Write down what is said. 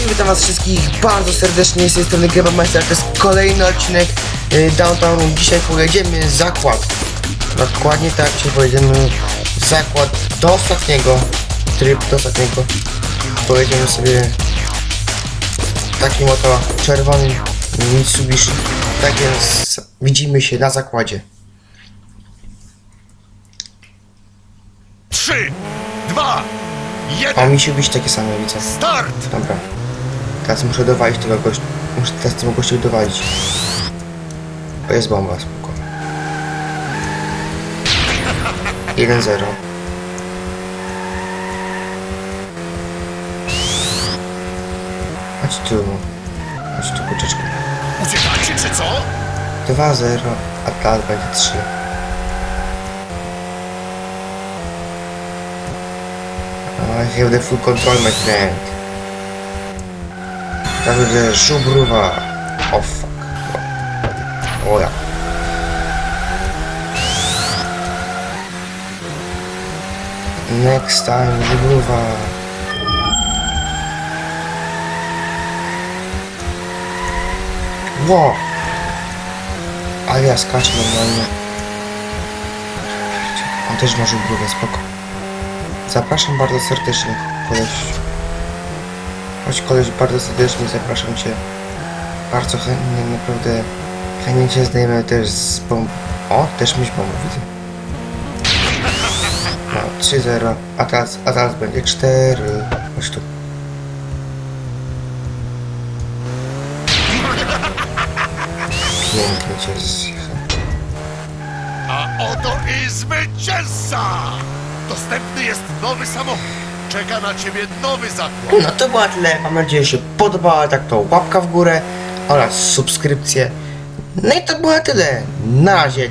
Cześć, witam was wszystkich bardzo serdecznie z tej strony Grabameister, to jest kolejny odcinek y, Downtown. Dzisiaj pojedziemy zakład. Dokładnie tak, dzisiaj pojedziemy zakład do ostatniego, tryb do ostatniego. Pojedziemy sobie takim oto czerwonym Mitsubishi. Tak więc widzimy się na zakładzie. Trzy, dwa, O, jeden, Mitsubishi takie same widzę. start! Dobra. Teraz muszę dowalić tego gościa. Muszę teraz tego gościa dowalić. To jest bomba, spoko. 1-0. Chodź tu. Chodź tu, kurczeczku. Uciekacie czy co? 2-0, a teraz będzie 3. I have the full control, my friend. Będzie żubruwa. O fuck. O, ja. Next time, żubruwa. Ło! Ale ja skaczę normalnie. On też ma żubrówę, spoko. Zapraszam bardzo serdecznie, koleś. Chodź koleś, bardzo serdecznie zapraszam cię. Bardzo chętnie, naprawdę chętnie cię zdejmę też z bomb... O, też myśl bomb, widzę. No, 3-0, a teraz, a teraz będzie 4. Chodź tu. Pięknie cię zjechał. A oto i zwycięzca! Dostępny jest nowy samochód. Czeka na ciebie nowy zakład. No to było tyle. Mam nadzieję, że podobała. Tak to łapka w górę oraz subskrypcję. No i to było tyle. Na razie.